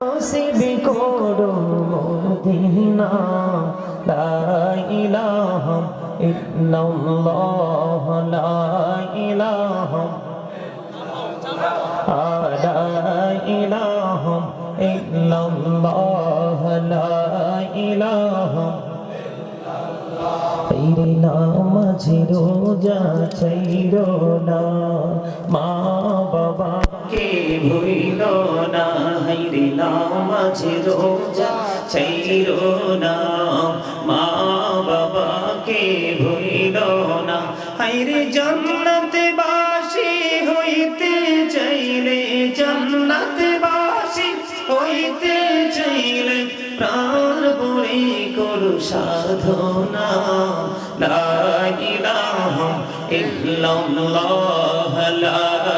نصیب کرو مدینہ لا الہ الا اللہ لا الہ لا الہ الا اللہ لا الہ তেরি নাম ঝিরো যা চাইরো না মা বাবা বাবাকে ভুইল না হাইরে নামাজি রোজা? চাইরো না মা বাবাকে ভুইল না? হাইরে জান্নাতে বাসি হইতে চাইলে, জান্নাতে বাসি হইতে চাইলে প্রাণ পরে করু সাধনা। লা ইলাহা ইল্লাল্লাহ, লা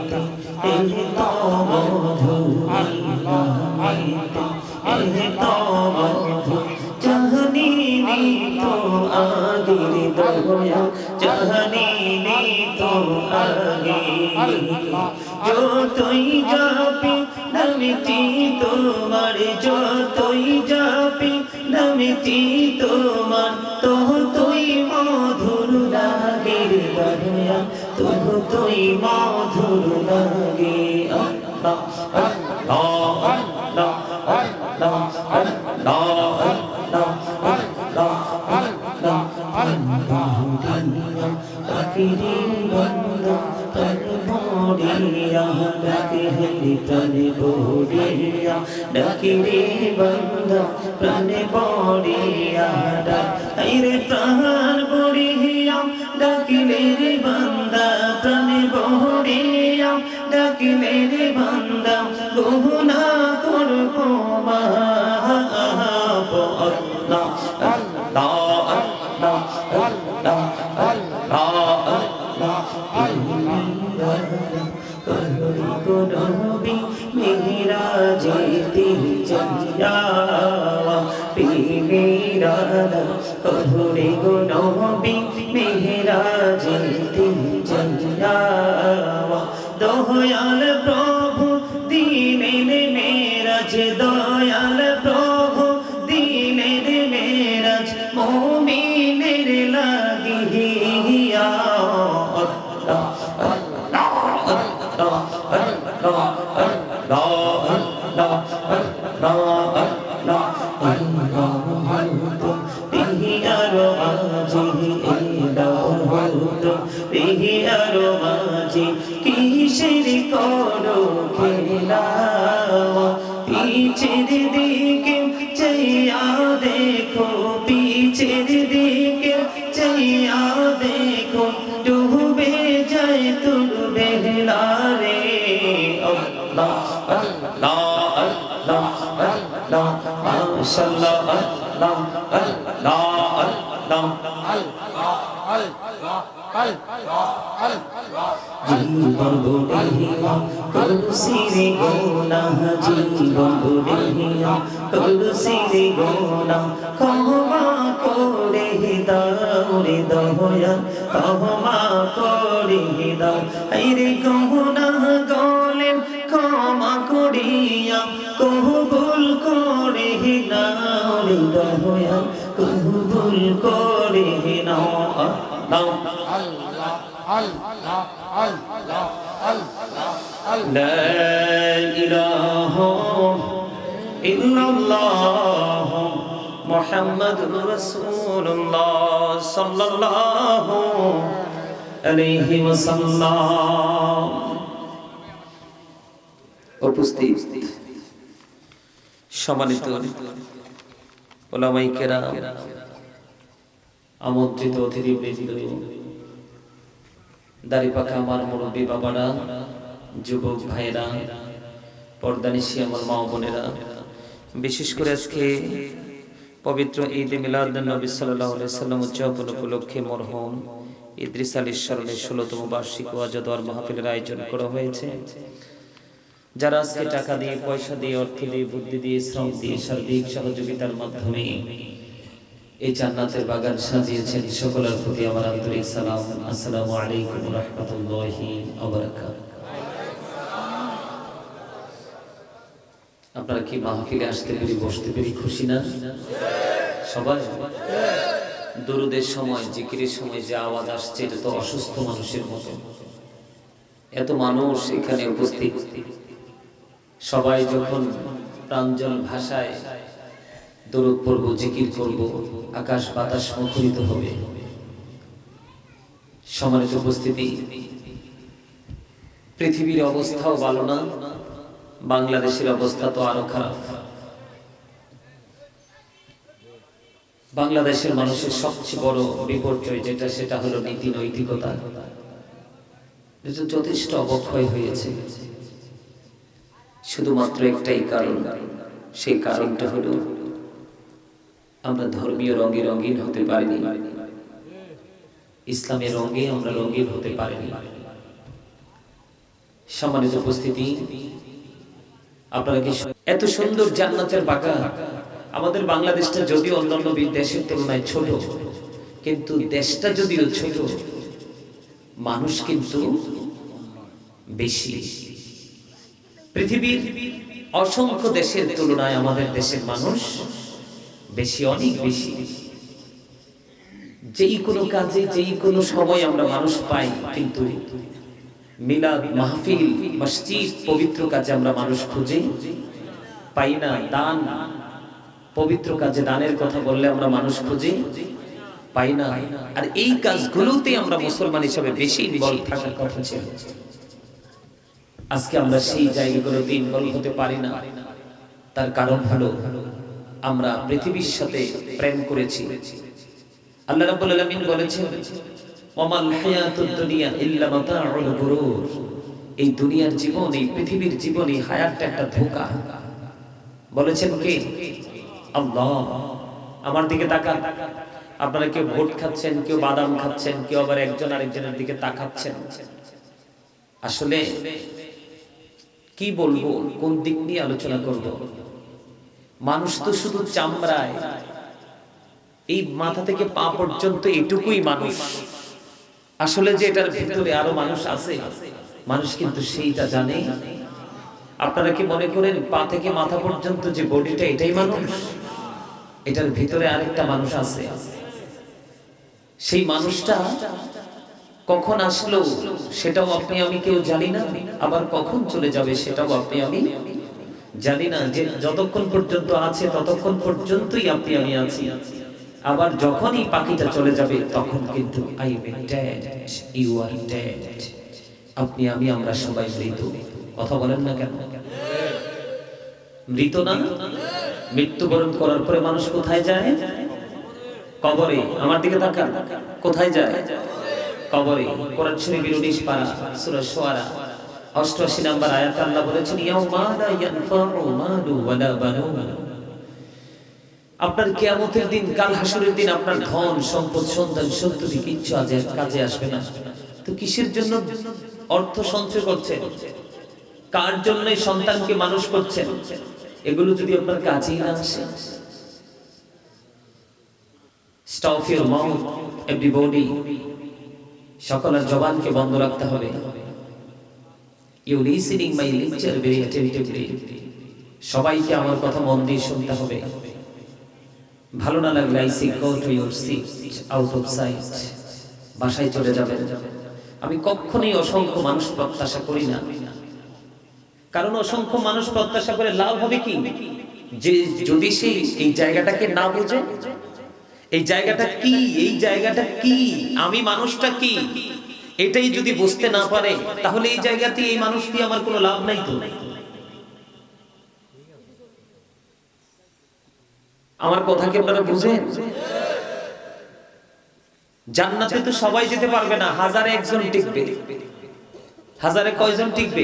दुनिया जहनी नी तो जो তুই যাবি নমিতি তোমার जो তুই যাবি নমিতি তোমার তো তুই মধুর লাগের দুনিয়া তো তুই মধুর লাগে। আল্লাহ বড়িয়া ডাকে প্রাণে পড়িয়া প্রাণে রে ডাকে প্রাণ বড়িয়া ডাকিলে রে বন্দা, প্রাণে বড়িয়া ডাকিলে রে বন্দা। গহনা করব মা রানা কবরে গো নমা আল্লাহ আল্লাহ আল্লাহ আল্লাহ মাশাআল্লাহ আল্লাহ আল্লাহ আল্লাহ জীবন বুড়িয়া তুলসী রে গোনা জীবন বুড়িয়া তুলসী রে গোনা ক্ষমা করে দাও রে দয়া ক্ষমা ক্ষমা করিয়া কহবুল করে নাও রে দয়া কহবুল করে নাও আল্লাহ আল্লাহ আল্লাহ আল্লাহ আল্লাহ আল্লাহ লা ইলাহা ইল্লাল্লাহ মুহাম্মাদুর রাসূলুল্লাহ সাল্লাল্লাহু আলাইহি ওয়াসাল্লাম উপস্থিত। সম্মানিত ওলামাইকেরা আমন্ত্রিত অতিথি বৃন্দ দাড়ি পাখা আমার মুরব্বী বাবারা, যুবক ভাইরা পর্দানিশি আমার মা বোনেরা, বিশেষ করে আজকে পবিত্র ঈদ মিলাদ নবী সাল্লাহ সাল্লাম উদযাপন উপলক্ষে মরহম ইদ্রিস আলীর স্মরণের ষোলতম বার্ষিক ওয়াজাদর মাহফিলের আয়োজন করা হয়েছে। যারা আজকে টাকা দিয়ে, পয়সা দিয়ে, অর্থ দিয়ে, বুদ্ধি দিয়ে, শ্রম দিয়ে, সার্বিক সহযোগিতার মাধ্যমে এই জান্নাতের বাগান সাজিয়েছেন, সকলের প্রতি আমার আন্তরিক সালাম। আসসালামু আলাইকুম রহমতুল্লাহি আপনারা কি মাহফিলে আসতে পেরে, বসতে পেরে খুশি না? সবাই? দরুদের সময়, জিকিরের সময় যে আওয়াজ আসছে, এটা তো অসুস্থ মানুষের মতো। এত মানুষ এখানে উপস্থিত। সবাই যখন প্রাঞ্জল ভাষায় দরুদ পড়ব, জিকির করব, আকাশ বাতাস মুখরিত হবে। সম্মানিত উপস্থিতি, পৃথিবীর অবস্থাও ভালো না, বাংলাদেশের অবস্থা তো আরও খারাপ। বাংলাদেশের মানুষের সবচেয়ে বড় বিপর্যয় যেটা, সেটা হলো নীতি নৈতিকতা যথেষ্ট অবক্ষয় হয়েছে। শুধুমাত্র একটাই কারণ, সেই কারণটা হলো আমরা ধর্মীয় রঙে রঙিন হতে পারিনি। ইসলামের রঙে আমরা রঙিন হতে পারিনি। সম্মানিত উপস্থিতি, আপনারা কি এত সুন্দর জান্নাতের বাগান আমাদের বাংলাদেশটা যদিও অন্যান্য দেশের তুলনায় ছোট, কিন্তু দেশটা যদিও ছোট, মানুষ কিন্তু বেশি। পৃথিবীর অসংখ্য দেশের তুলনায় আমাদের দেশের মানুষ বেশি, অনেক বেশি। যেই কোনো কাজে, যেই কোনো সময় আমরা মানুষ পাই, কিন্তু মিলাদ, মাহফিল, মসজিদ, পবিত্র কাজে আমরা মানুষ খুঁজে পাই না। দান, পবিত্র কাজে দানের কথা বললে আমরা মানুষ খুঁজে পাই না। আর এই কাজগুলোতে আমরা মুসলমান হিসাবে বেশি ইনভলভ থাকার কথা ছিল। আজকে আমরা সেই জায়গাগুলোতে ইনভলভ হতে পারি না। তার কারণ হলো, আমরা পৃথিবীর সাথে প্রেম করেছি। আল্লাহ রাব্বুল আলামিন বলেছেন ওমাল হায়াতুদ দুনিয়া ইল্লা মাতাউল গুরুর। এই দুনিয়ার জীবন, এই পৃথিবীর জীবন, এই হায়াতটা একটা ধোঁকা। বলেছেন কে? আল্লাহ। আমার দিকে তাকান। আপনারা কেউ ভোট খাচ্ছেন, কেউ বাদাম খাচ্ছেন, কেউ আবার একজন আরেকজনের দিকে তাকাচ্ছেন। আসলে কি বলব? কোন দিক নিয়ে আলোচনা করব? মানুষ তো শুধু চামড়ায়। এই মাথা থেকে পা পর্যন্ত এটুকুই মানুষ। আসলে যে এটার ভিতরে আরও মানুষ আছে, মানুষ কিন্তু সেইটা জানে। আপনারা কি মনে করেন, পা থেকে মাথা পর্যন্ত যে বডিটা এটাই মানুষ? এটার ভিতরে আরেকটা মানুষ আছে। সেই মানুষটা কখন আসলো সেটাও আপনি আমি কেউ জানি না। আবার কখন চলে যাবে সেটাও আপনি আমি জানি না। যে যতক্ষণ পর্যন্ত আছে, ততক্ষণ পর্যন্তই আপনি আমি আছি। আবার যখনই পাখিটা চলে যাবে, তখন কিন্তু I am dead you are dead আপনি আমি, আমরা সবাই মৃত। কথা বলেন না কেন? মৃত না? মৃত্যুবরণ করার পরে মানুষ কোথায় যায়? কবরে। আমার দিকে তাকান। কোথায় যায়? কবরে কোরআন শরীফের 19 পারা সূরা শুআরা 88 নাম্বার আয়াত আল্লাহ বলেছেন, ইয়াউমা লা ইয়ানফাউ মালু ওয়ালা বানুন। আপনার কিয়ামতের দিন, কাল হাসরের দিন, আপনার ধন, সম্পদ, সন্তান, সন্ততি কিচ্ছু আজ কাজে আসবে না। তো কিসের জন্য অর্থ সঞ্চয় করছেন? কার জন্য সন্তানকে মানুষ করছেন? এগুলো যদি আপনার কাজেই না আসে। Stop your mouth, everybody. সকলের জবানকে বন্ধ রাখতে হবে। ইউ মাই সবাইকে আমার কথা মন দিয়ে শুনতে হবে। ভালো না লাগলে সি টু আউট অফ বাসায় চলে যাবেন। আমি কখনোই অসংখ্য মানুষ প্রত্যাশা করি না। কারণ অসংখ্য মানুষ প্রত্যাশা করে লাভ হবে কি? যে যদি সে এই জায়গাটাকে না বোঝে এই জায়গাটা কি? এই জায়গাটা কি? আমি মানুষটা কি? এটাই যদি বুঝতে না পারে, তাহলে এই জায়গাতে এই মানুষটি আমার কোনো লাভ নাই তো। আমার কথা কি আপনারা বুঝেন? জান্নাতে তো সবাই যেতে পারবে না, হাজারে একজন টিকবে। হাজারে কয়জন টিকবে?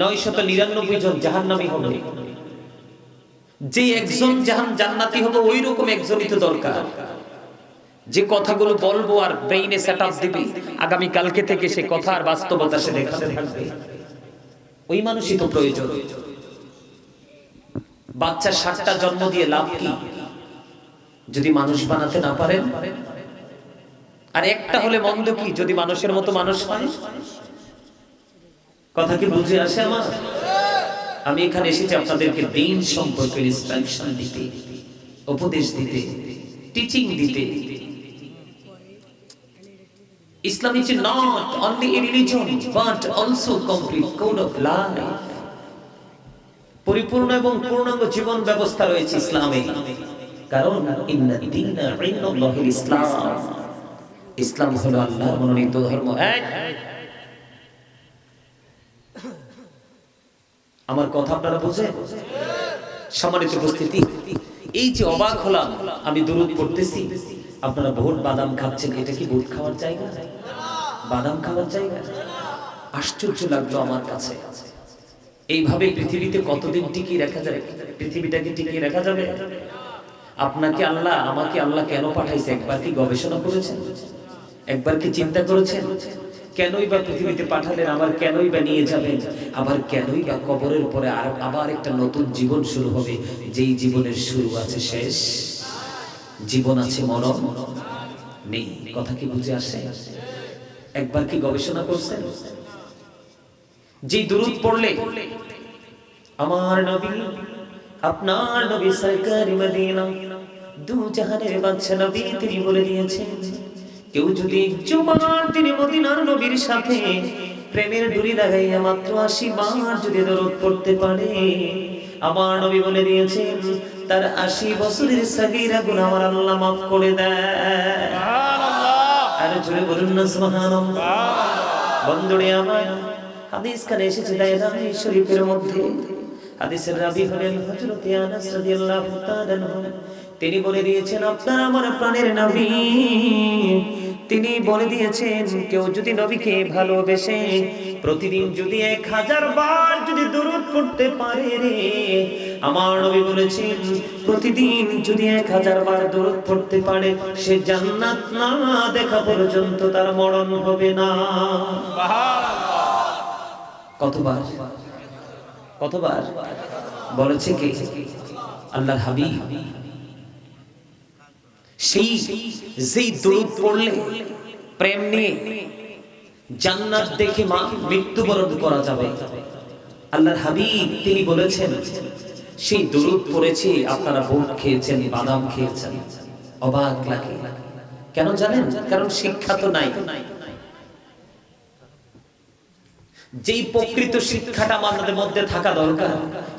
নয় শত নিরানব্বই জন জাহান্নামী হবে। যে একজন জাহান জান্নাতি হবে ওই রকম একজনই তো দরকার। যে কথাগুলো বলব আর ব্রেইনে সেট আপ দিবে আগামী কালকে থেকে সে কথা আর বাস্তবতা সে দেখাতে ওই মানুষই তো প্রয়োজন। বাচ্চা ষাটটা জন্ম দিয়ে লাভ কি? যদি মানুষ বানাতে না পারেন আর একটা হলে মন্দ কি? যদি মানুষের মতো মানুষ হয়? কথা কি বুঝে আসে আমার? আমি এখানে এসেছি আপনাদেরকে দিন সম্পর্কে ইনস্ট্রাকশন দিতে, উপদেশ দিতে টিচিং দিতে Islam is not only a religion, but also complete code of life. পরিপূর্ণ এবং পূর্ণাঙ্গ জীবন ব্যবস্থা রয়েছে ইসলামে কারণ ইসলাম ইসলাম হলো আল্লাহর মনোনীত ধর্ম এই! আমার কথা আপনারা বুঝেন? সম্মানিত উপস্থিতি, এই যে অবাক হলাম, আমি দূরত পড়তেছি। আপনারা ভোট বাদাম খাচ্ছেন, এটা কি ভোট খাওয়ার জায়গা? বাদাম খাওয়ার জায়গা? আশ্চর্য লাগল আমার কাছে। এইভাবে পৃথিবীতে কতদিন টিকিয়ে রাখা যাবে পৃথিবীটাকে টিকিয়ে রাখা যাবে? আপনাকে আল্লাহ, আমাকে আল্লাহ কেন পাঠাইছে? একবার কি গবেষণা করেছেন? একবার কি চিন্তা করেছেন? কেনই বা পৃথিবীতে পাঠালেন? আবার কেনই বা নিয়ে যাবেন? আবার কেনই বা কবরের পরে আর আবার একটা নতুন জীবন শুরু হবে? যেই জীবনের শুরু আছে শেষ? জীবন আছে মরণ? নেই। কথা কি বুঝে আসে? একবার কি গবেষণা করছেন? যে দুরুদ পড়লে, আমার নবী, আপনার নবী সরকার মদিনা, দু জাহানের বাদশা নবী তিনি বলে দিয়েছেন কেউ যদি জুমার তিনি মদিনার নবীর সাথে প্রেমের ডুরি লাগাইয়া মাত্র আশি বার যদি দরদ পড়তে পারে আমার নবী বলে দিয়েছেন তার আশি বছরের সাগিরা গুণ আমার আল্লাহ মাফ করে দেয় আর জুড়ে বলুন না সুবহানাল্লাহ। বন্ধুরে আমার হাদিস কানে এসেছে শরীফের মধ্যে। হাদিসের রাবি হলেন হযরত আনাস রাদিয়াল্লাহু তাআলা। তিনি বলে দিয়েছেন, আপনার আমার প্রাণের নবী। তিনি বলে দিয়েছেন, কেউ যদি নবীকে ভালোবেসে প্রতিদিন যদি এক হাজার বার যদি দরুদ পড়তে পারে রে, আমার নবী বলেছেন, প্রতিদিন যদি এক হাজার বার দরুদ পড়তে পারে, সে জান্নাত না দেখা পর্যন্ত তার মরণ হবে না। কতবার? কতবার? বলেছে কে? আল্লাহর হাবিব। সেই যেই দরুদ পড়লে, প্রেম নিয়ে জান্নাত দেখে মা মৃত্যুবরণ করা যাবে। আল্লাহর হাবিব তিনি বলেছেন, সেই দরুদ পড়েছে, আপনারা ভোট খেয়েছেন, বাদাম খেয়েছেন। অবাক লাগে। কেন জানেন? কারণ শিক্ষা তো নাই। যেই প্রকৃত শিক্ষাটা আমাদের মধ্যে থাকা দরকার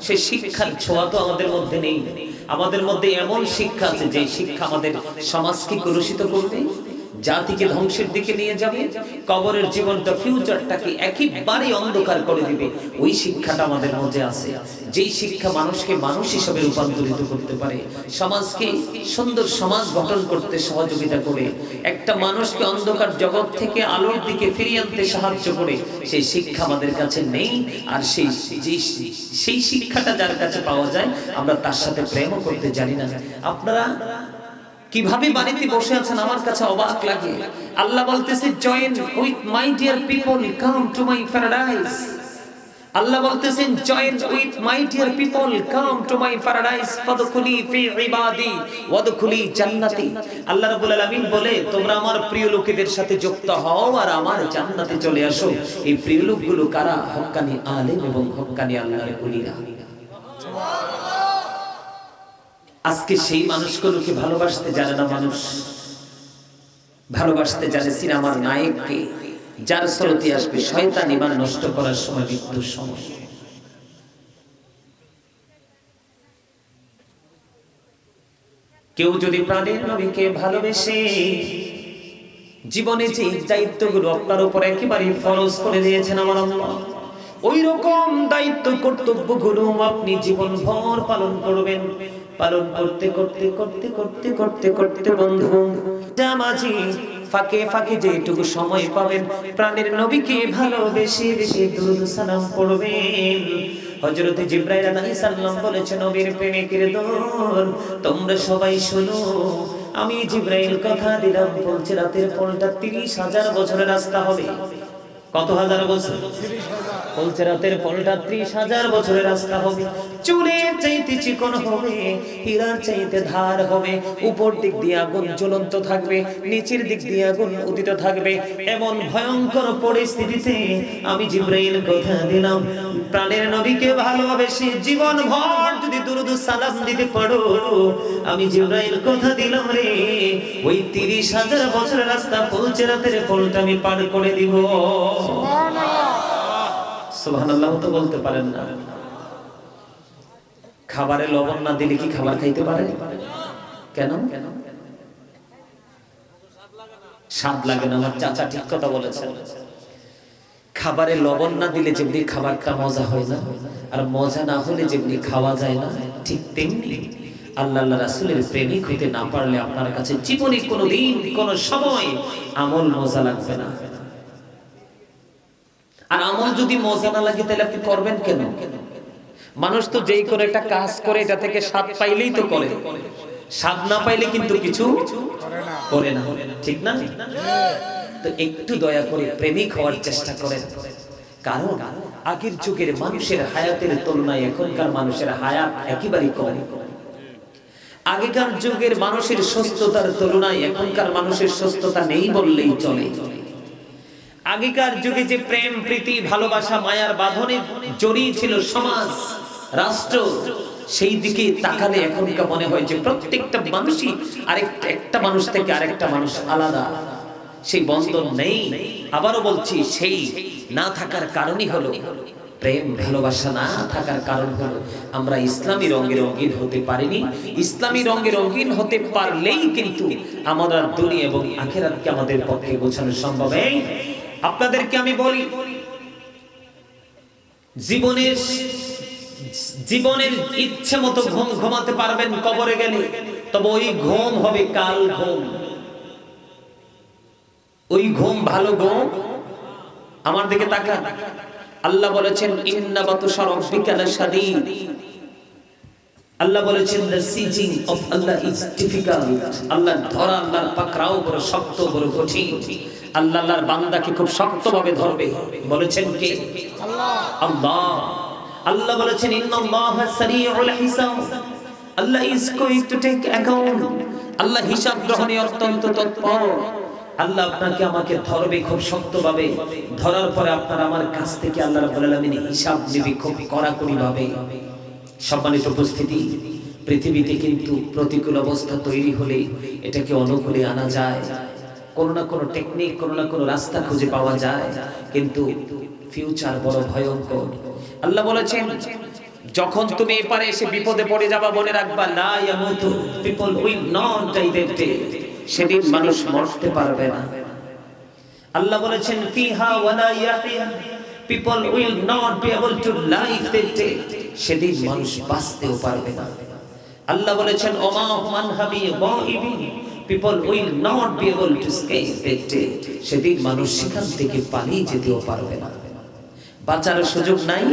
সেই শিক্ষার ছোঁয়া তো আমাদের মধ্যে নেই। আমাদের মধ্যে এমন শিক্ষা আছে যে শিক্ষা আমাদের সমাজকে কলুষিত করবে? জাতিকে ধ্বংসের দিকে নিয়ে যাবে, কবরের জীবনটা ফিউচারটাকে একেবারে অন্ধকার করে দিবে। ওই শিক্ষাটা আমাদের মধ্যে আছে। যেই শিক্ষা মানুষকে মানুষ হিসেবে রূপান্তরিত করতে পারে, সমাজকে সুন্দর সমাজ গঠন করতে সহযোগিতা করে, একটা মানুষকে অন্ধকার জগৎ থেকে আলোর দিকে ফিরিয়ে আনতে সাহায্য করে, সেই শিক্ষা আমাদের কাছে নেই। আর সেই সেই শিক্ষাটা যার কাছে পাওয়া যায়, আমরা তার সাথে প্রেমও করতে জানি না। আপনারা কীভাবে বাড়িতে বসে আছেন? আমার কাছে অবাক লাগে। আল্লাহ বলতেছে join with my dear people come to my paradise Allah বলতেছেন join with my dear people come to my paradise ফাদখুলি ফি ইবাদি, ওয়াদখুলি জান্নাতি। আল্লাহ রাব্বুল আলামিন বলে, তোমরা আমার প্রিয় লোকেদের সাথে যুক্ত হও আর আমার জান্নাতে চলে আসো। এই প্রিয় লোকগুলো কারা? হক্কানি আলেম এবং হক্কানি আল্লাহর ওলিরা। আজকে সেই মানুষগুলোকে ভালোবাসতে জানে না মানুষ। ভালোবাসতে জানে সিনেমার নায়ককে, যার স্রোতে আসবে শয়তান ইমান নষ্ট করার সময় মৃত্যুর সময়। কেউ যদি প্রাণের নবীকে ভালোবেসে জীবনে যে দায়িত্বগুলো আপনার উপর একেবারে ফরজ করে দিয়েছেন আমার আল্লাহ। ওই রকম দায়িত্ব কর্তব্যগুলো আপনি জীবন ভর পালন করবেন। পালন করতে করতে করতে করতে করতে করতে বন্ধু, জামাজি ফাঁকে ফাঁকে যেটুকু সময় পাবেন, প্রাণের নবীকে ভালোবেসে বেশি দুরুদ সালাম পড়বেন। হযরত জিব্রাইল আলাইহিস সালাম বলেছেন, নবীর প্রেমিকের দল, তোমরা সবাই শোনো, আমি জিব্রাইল কথা দিলাম, বলছে রাতের ফলটা তিরিশ হাজার বছরের রাস্তা হবে। কত হাজার বছর? বলছে রাতের ফলটা ত্রিশ হাজার বছরের রাস্তা হবে। চুলের চাইতে চিকন হবে, হীরার চাইতে ধার হবে। উপর দিক দিয়ে আগুন জ্বলন্ত থাকবে, নিচের দিক দিয়ে আগুন উদিত থাকবে। এমন ভয়ঙ্কর পরিস্থিতিতে আমি জিব্রাইল কথা দিলাম। প্রাণের নবীকে ভালোবেসে জীবন ভর যদি দুরুদ সালাম দিতে পারো, আমি জিব্রাইল কথা দিলাম রে। ওই তিরিশ হাজার বছরের রাস্তা পৌঁছে রাতের ফলটা আমি পার করে দিব। খাবারে লবণ না দিলে কি খাবার খাইতে পারে? কেন? স্বাদ লাগে না, আমার চাচা ঠিক কথা বলেছেন। খাবারে লবণ না দিলে যেমনি খাবারটা মজা হয় না, আর মজা না হলে যেমনি খাওয়া যায় না, ঠিক তেমনি আল্লাহ রাসূলের প্রেমিক হতে না পারলে আপনার কাছে জীবনে কোনো দিন কোনো সময় আমল মজা লাগবে না। আর আমল যদি মজা না লাগে, তাহলে আপনি করবেন কেন? মানুষ তো যেই করে একটা কাজ করে, এটা থেকে স্বাদ পাইলেই তো করে। স্বাদ না পাইলে কিন্তু কিছু করে না। ঠিক না? তো একটু দয়া করে প্রেমিক হওয়ার চেষ্টা করেন। কারণ আগের যুগের মানুষের হায়াতের তুলনায় এখনকার মানুষের হায়াত একেবারেই কম। আগেকার যুগের মানুষের সুস্থতার তুলনায় এখনকার মানুষের সুস্থতা নেই বললেই চলে। আগেকার যুগে যে প্রেম, প্রীতি, ভালোবাসা, মায়ার বাঁধনে জড়িয়ে ছিল সমাজ, রাষ্ট্র, সেই দিকে তাকালে এখনকার মনে হয় যে প্রত্যেকটা মানুষই আরেকটা একটা মানুষ থেকে আরেকটা মানুষ আলাদা। সেই বন্ধন নেই। আবারও বলছি, সেই না থাকার কারণই হলো প্রেম, ভালোবাসা না থাকার কারণ হলো আমরা ইসলামী রঙে রঙিন হতে পারিনি। ইসলামী রঙে রঙিন হতে পারলেই কিন্তু আমরা দুনিয়া এবং আখেরাতকে আমাদের পক্ষে গোছানো সম্ভব আপনাদেরকে আমি বলি, জীবনের জীবনের ইচ্ছে মতো ঘুম ঘুমাতে পারবেন কবরে গেলে, তবে ওই ঘুম হবে কাল ঘুম। ওই ঘুম ভালো ঘুম? আমার দিকে তাকান। আল্লাহ বলেছেন ইন্না বাতুশা রাব্বিকা লাশাদীদ। আল্লাহ বলেছেন the seizing of Allah is difficult Allah ধরা, আল্লাহর পাকড়াও বড় শক্ত, বড় কঠিন। আল্লাহ আল্লাহর বান্দাকে খুব শক্তভাবে ধরবে। বলেছেন কে? আল্লাহ। আল্লাহ আল্লাহ বলেছেন, ইন্নাল্লাহ সারিউল হিসাব। Allah is going to take account Allah হিসাব গ্রহণে অত্যন্ত তৎপর। আল্লাহ আপনাকে আমাকে ধরবে খুব শক্তভাবে। ধরার পরে আপনার আমার কাছ থেকে আল্লাহ রাব্বুল আলামিন হিসাব নেবে খুব কড়াকড়ি ভাবে সম্মানিত উপস্থিতি, পৃথিবীতে কিন্তু প্রতিকূল অবস্থা তৈরি হলে এটাকে অনুকূলে আনা যায়। কোনো না কোনো টেকনিক কোনো না কোনো রাস্তা খুঁজে পাওয়া যায়। কিন্তু ফিউচার বড় ভয়ঙ্কর। আল্লাহ বলেছেন, যখন তুমি এপারে এসে বিপদে পড়ে যাবা, মনে রাখবা, লা ইয়ামুতু পিপল উইল নট ডাই সেদিন মানুষ মরতে পারবে না। আল্লাহ বলেছেন, ফিহা ওয়ালা Yahya people will not be able to live that সেদিন মানুষ বাঁচতেও পারবে না। আল্লাহ বলেছেন, ওমা গাইবি people will not be able to escape সেদিন মানুষ সেখান থেকে পালিয়ে যেতেও পারবে না। বাঁচার সুযোগ নাই,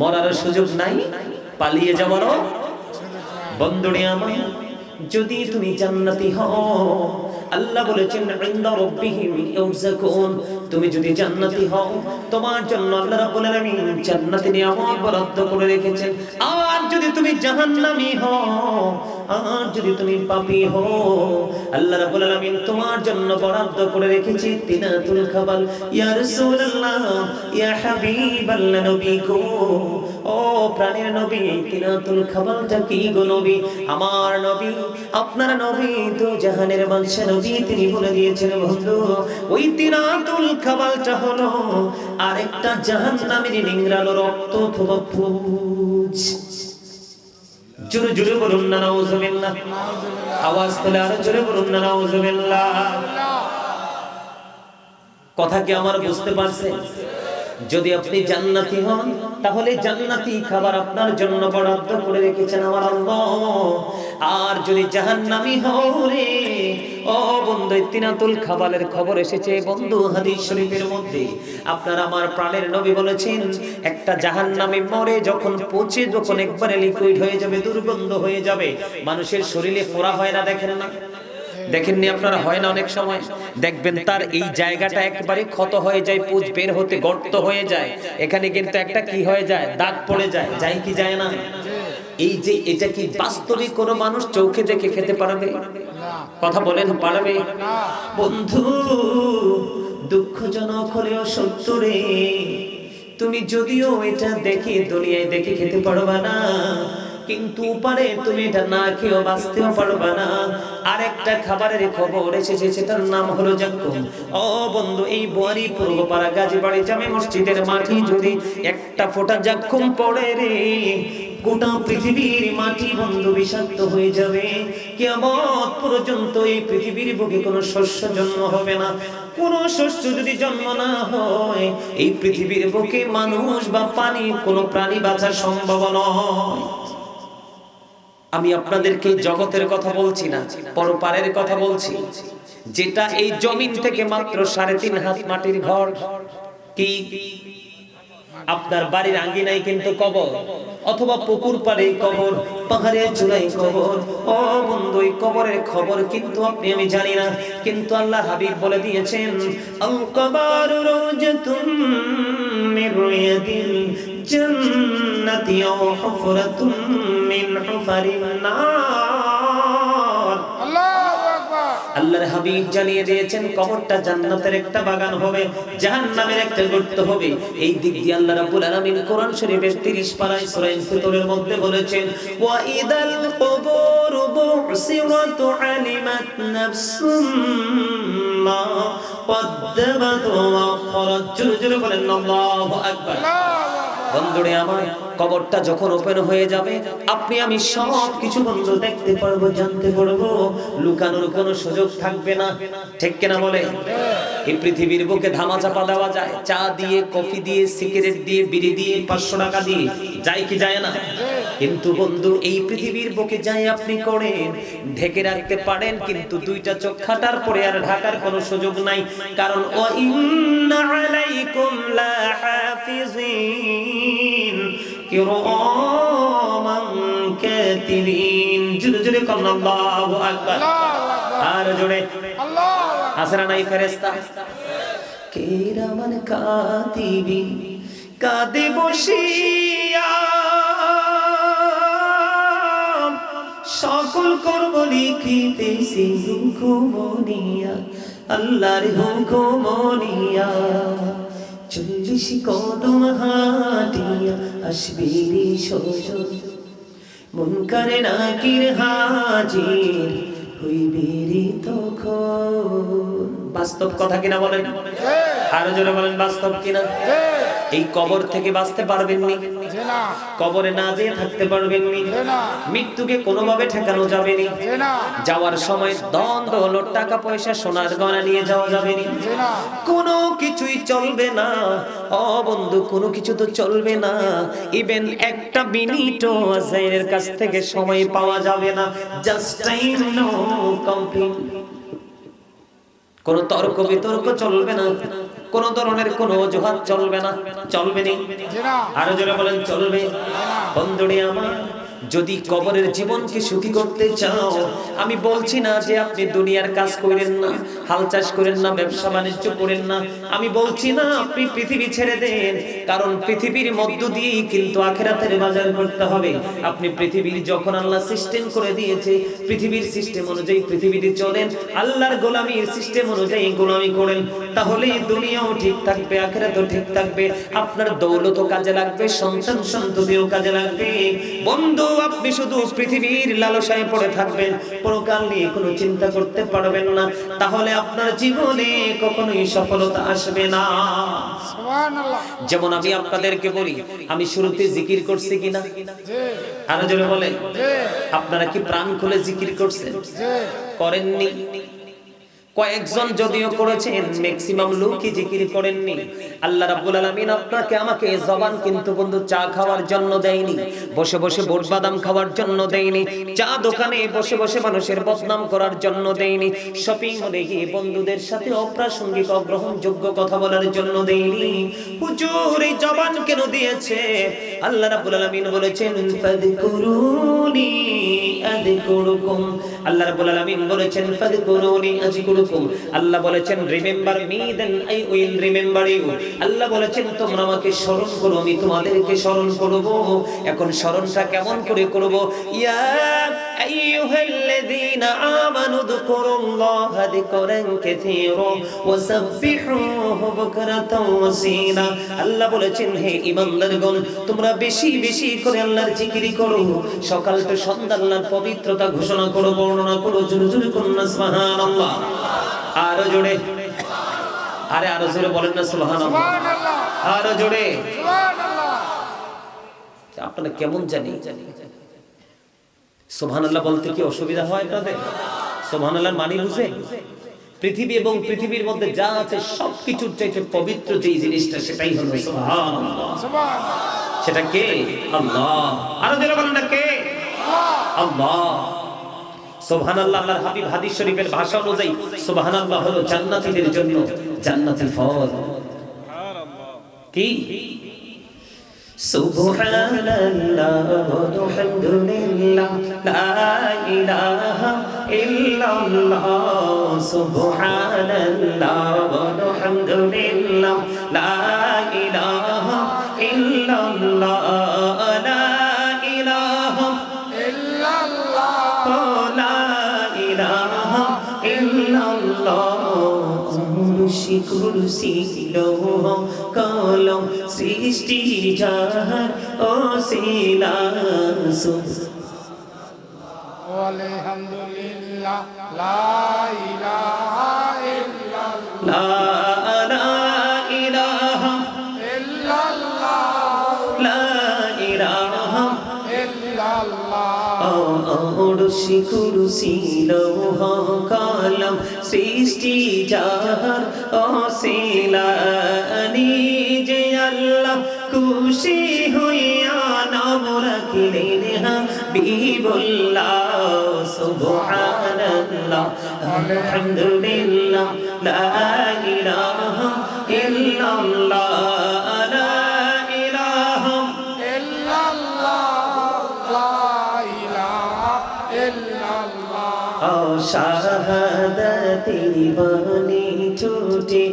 মরার সুযোগ নাই, পালিয়ে যাওয়ারও বন্ধুরে আমার যদি তুমি জান্নাতি হও আল্লাহ বলেছেন, ইনদা রাব্বিহিম ইউরযাকুন তুমি যদি জান্নাতি হও, তোমার জন্য আল্লাহ রাব্বুল আলামিন জান্নাতে নিয়ামত বরাদ্দ করে রেখেছেন। আর যদি তুমি জাহান্নামী হও আর যদি তুমি পাপী হও, আল্লাহ রাব্বুল আলামিন তোমার জন্য বরাদ্দ করে রেখেছে তিনাতুল খাবাল। ইয়া রাসূলুল্লাহ, ইয়া হাবিবাল্লাহ নবী গো ও প্রাণের নবী, তিনাতুল খাবালটা কি গো নবী? আমার নবী, আপনার নবী তো জাহানের বাদশা নবী, তিনি বলে দিয়েছেন, বন্ধু, ওই তিনাতুল খাবালটা হলো আরেকটা জাহান্নামের নিংড়ালো রক্ত অথবা ফুজ জোরে জোরে বলুন না নাউজুবিল্লাহ। আওয়াজ তুলে আরও জোরে বলুন না নাউজুবিল্লাহ। কথা কি আমার বুঝতে পারছেন যদি আপনি জান্নাতি হন, তাহলে জান্নাতি খাবার আপনার জন্য বরাদ্দ করে রেখেছেন আমার আল্লাহ। আর যদি জাহান্নামি হও ও বন্ধু তিনাতুল খাবালের খবর এসেছে বন্ধু হাদিস শরীফের মধ্যে। আপনার আমার প্রাণের নবী বলেছেন, একটা জাহান্নামী মরে যখন পচে যখন একবারে লিকুইড হয়ে যাবে, দুর্গন্ধ হয়ে যাবে, মানুষের শরীরে ফোড়া হয় না, দেখেন না। দেখেননি আপনারা? হয় না অনেক সময়? দেখবেন তার এই জায়গাটা একবারে ক্ষত হয়ে যায়, পুজ বের হতে গর্ত হয়ে যায়। এখানে কিন্তু একটা কি হয়ে যায়? দাগ পড়ে যায়। যাই কি যায় না? এই যে এটা কি বাস্তবিক কোনো মানুষ চোখে দেখে খেতে পারবে? কথা বলেন, পারবে? বন্ধু, দুঃখজনক হলেও সত্য রে। তুমি যদিও এটা দেখে দুনিয়ায় দেখে খেতে পারবা না কিন্তু পারে তুমি এটা না খেয়েও বাঁচতেও পারবা না। আরেকটা খাবারের খবর এসেছে, সেটার নাম হলো জাক্কুম। ও বন্ধু, এই বোয়ারি পূর্বপাড়া গাজীবাড়ি জামে মসজিদের মাটি যদি একটা ফোঁটা জাক্কুম পড়ে রে, গোটা পৃথিবীর মাটি বন্ধু বিষাক্ত হয়ে যাবে। কেমন পর্যন্ত এই পৃথিবীর বুকে কোনো শস্য জন্ম হবে না। কোন শস্য যদি জন্ম না হয়, এই পৃথিবীর বুকে মানুষ বা পানি কোনো প্রাণী বাঁচার সম্ভব নয়। আমি আপনাদেরকে জগতের কথা বলছি না, পরপারের কথা বলছি। যেটা এই জমিন থেকে মাত্র সাড়ে তিন হাত মাটির ঘর। কি? আপনার বাড়ির আঙ্গিনায় কিন্তু কবর, অথবা পুকুর পাড়ে কবর, পাহাড়ের চূড়াই কবর। ও বন্ধু কবরের খবর কিন্তু আপনি, আমি জানি না, কিন্তু আল্লাহ হাবিব বলে দিয়েছেন আও হুফরাতুম মিন হুফারিন নার আল্লাহু আকবার। আল্লাহর হাবিব জানিয়ে দিয়েছেন কবরটা জান্নাতের একটা বাগান হবে জাহান্নামের একটা গর্ত হবে। এই দিক দিয়ে আল্লাহ রাব্বুল আলামিন কোরআন শরীফের 30 পারায় সূরা ইনফিতরের মধ্যে বলেছেন ওয়া ইদাল কুবুর বুসিরাত আলিমাত নাফসুম মা ওয়া আখরাত। জোরে জোরে বলেন আল্লাহু আকবার। বন্ধুরে আমার, কবরটা যখন ওপেন হয়ে যাবে, আপনি আমি সব কিছু বন্ধু দেখতে পারব, জানতে পারব। লুকানোর কোনো সুযোগ থাকবে না। ঠিক কিনা বলে? এই পৃথিবীর বুকে ধামা চাপা দেওয়া যায়। চা দিয়ে, কফি দিয়ে, সিগারেট দিয়ে, বিড়ি দিয়ে, পাঁচশো টাকা দিয়ে, যায় কি যায় না? কিন্তু বন্ধু, এই পৃথিবীর বুকে যাই আপনি করেন, ঢেকে রাখতে পারেন, কিন্তু দুইটা চোখ খাটার পরে আর ঢাকার কোনো সুযোগ নাই। কারণ ও ইন্না আলাইকুম লা হাফিজিন কিরামান কাতিবিন জোরে জোরে কম আল্লাহু আকবার। আর জোরে আল্লাহ আসরা নাই ফেরেশতা। কিরামান কাতিবিন কাঁদে বসিয়া সকল কর্ম লিখিতেছি হুকুমনিয়া আল্লাহর হুকুমনিয়া। চল্লিশ কদম হাটিয়া আসবি সজন মন করে নাকির হাজির হইবি তখন। বাস্তব কথা কিনা বলেন? আরও জোরে বলেন বাস্তব কিনা? এই কবর থেকে বাঁচতে পারবেন নি। কবরে না যেয়ে থাকতে পারবেন নি। মৃত্যুকে কোনোভাবে ঠেকানো যাবে নি। যাওয়ার সময় দ্বন্দ্ব হলো টাকা পয়সা সোনার গয়না নিয়ে যাওয়া যাবে নি। কোনো কিছুই চলবে না। ও বন্ধু কোনো কিছু তো চলবে না। ইভেন একটা মিনিটও আজাইরের কাছ থেকে সময় পাওয়া যাবে না। জাস্ট টাইম নো কমপ্লিট কোনো তর্ক বিতর্ক চলবে না। কোন ধরনের কোন অজুহাত চলবে না চলবে নি? আরও জোরে বলেন চলবে? বন্ধুরে আমার যদি কবরের জীবনকে সুখী করতে চাও, আমি বলছি না যে আপনি দুনিয়ার কাজ করেন না, হাল চাষ করেন না, ব্যবসা বাণিজ্য করেন না। আমি বলছি না, আপনি পৃথিবী ছেড়ে দেন, কারণ পৃথিবীর মধ্য দিয়েই কিন্তু আখেরাতের বাজার করতে হবে। আপনি পৃথিবীর যখন আল্লাহ সিস্টেম করে দিয়েছে, পৃথিবীর সিস্টেম অনুযায়ী পৃথিবীতে চলেন, আল্লাহর গোলামীর সিস্টেম অনুযায়ী গোলামি করেন তাহলে দুনিয়াও ঠিক থাকবে, আখেরাতও ঠিক থাকবে। আপনার দৌলতও কাজে লাগবে সন্তান সন্ততিও কাজে লাগবে। বন্ধু আপনি শুধু পৃথিবীর লালসায় পড়ে থাকবেন পরকাল নিয়ে কোনো চিন্তা করতে পারবেন না। তাহলে আপনার জীবনে কখনোই সফলতা আসবে না। যেমন আমি আপনাদেরকে বলি আমি শুরুতে জিকির করছি কিনা? আরও জোরে বলে আপনারা কি প্রাণ খুলে জিকির করছেন? করেননি? কয়েকজন যদিও করেছেন ম্যাক্সিমাম লোকই জিকির করেননি। আল্লাহ রাব্বুল আলামিন আপনাকে আমাকে জবান কিন্তু বন্ধু চা খাওয়ার জন্য দেয়নি, বসে বসে বোট বাদাম খাওয়ার জন্য দেয়নি, চা দোকানে বসে বসে মানুষের বদনাম করার জন্য দেয়নি শপিং মলে গিয়ে বন্ধুদের সাথে অপ্রাসঙ্গিক, অগ্রহণযোগ্য কথা বলার জন্য দেয়নি। হুজুর, এই জবান কেন দিয়েছে? আল্লাহ রাব্বুল আলামিন বলেছেন ফাদকুরুনি আযকুরুকুম আল্লাহ রাব্বুল আলামিন বলেছেন ফাদকুরুনি আযকুরুকুম আল্লাহ বলেছেন remember me then I will remember you Allah বলেছেন, তোমরা আমাকে স্মরণ করো, আমি তোমাদেরকে স্মরণ করব। এখন স্মরণটা কেমন করে করব? ইয়া আইয়ুহাল্লাযীনা আমানু যকুরুল্লাহা যিকরান কাসীরা ওয়াসাব্বিহুহু বুকরাতাও ওয়াসীলা আল্লাহ বলেছেন, হে ঈমানদারগণ, তোমরা বেশি বেশি করে আল্লাহর জিকির করো। সকাল তো সন্ধ্যা আল্লাহর পবিত্রতা ঘোষণা করো। বর্ণনা করো জোরে জোরে করুন না সুবহানাল্লাহ। আরও জোরে। আরে আরও জোরে বলেন না সুবহানাল্লাহ। সুবহানাল্লাহ। আরও জোরে। সুবহানাল্লাহ। আপনারা কেমন জানি? সুবহানাল্লাহ বলতে কি অসুবিধা হয় আপনাদের? সুবহানাল্লাহ মানি বুঝে? পৃথিবী এবং পৃথিবীর মধ্যে যা আছে সবকিছুর চাইতে পবিত্র যে জিনিসটা সেটাই হলো সেটা কে? আল্লাহ। আরও জোরে বলেন না কে? আল্লাহ। সুবহানাল্লাহ, আল্লাহর হাবিব হাদিস শরীফের ভাষা অনুযায়ী সুবহানাল্লাহ হলো জান্নাতীদের জন্য জান্নাতি ফল কি? সুবহানাল্লাহ, আলহামদুলিল্লাহ, লা ইলাহা ইল্লাল্লাহ, সুবহানাল্লাহ, আলহামদুলিল্লাহ, লা ইলাহা ইল্লাল্লাহ। কুরসি লৌহ কলম সৃষ্টি যাহার ও শিলা আলহামদুলিল্লাহ লা ইলাহা ইল্লাল্লাহ। লা ওড়শি কুরসি লৌহ কলম সৃষ্টি যাহার অশিলানি যে আল্লাহ খুশি হইয়া নাম রাখিলেন হাবিবুল্লাহ, সুবহানাল্লাহ, আলহামদুলিল্লাহ, লা ইলাহা ইল্লাল্লাহ। শাহাদাতের বাণী ছুটে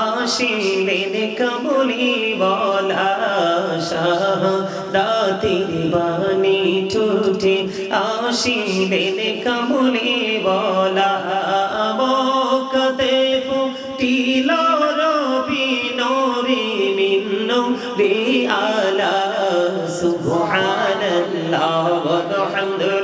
আসিলেন কমলি বলা শাহাদাতের বাণী ছুটে আসিলেন কমলি বলা বকতে ফুটিল রবি নরি মিন্নু রে আলা, সুবহানাল্লাহ walhamdulillah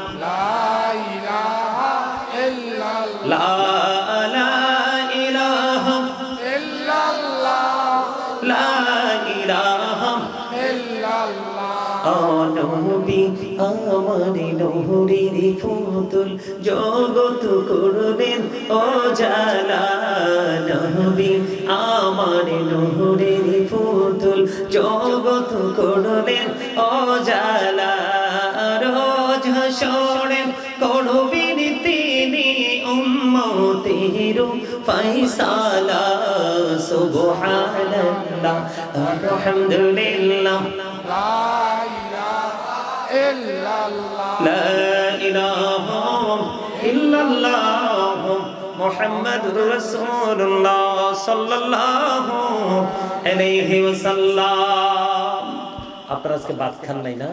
আমার নহরির ফুতুল জগত করবেন ও জালা নবী। আমার নহরির ফুতুল জগত করবেন ও জালা রোজ হাসরেন করবেন তিনি উম্মতের ফাইসালা সুবহানাল্লাহ, আলহামদুলিল্লাহ। لا إله إلا الله محمد رسول الله صلى الله عليه وسلم আপনারা আজকে ভাত খান নাই না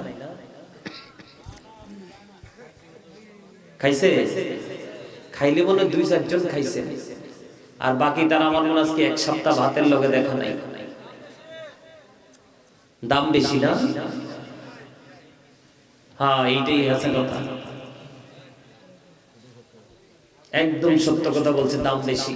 খাইছে খাইলে মনে হয় দুই চারজন খাইছে আর বাকি তারা আমার মনে হয় আজকে এক সপ্তাহ ভাতের লগে দেখা নাই দাম বেশি না হ্যাঁ এইটাই আছে কথা। একদম সত্য কথা বলছে দাম বেশি।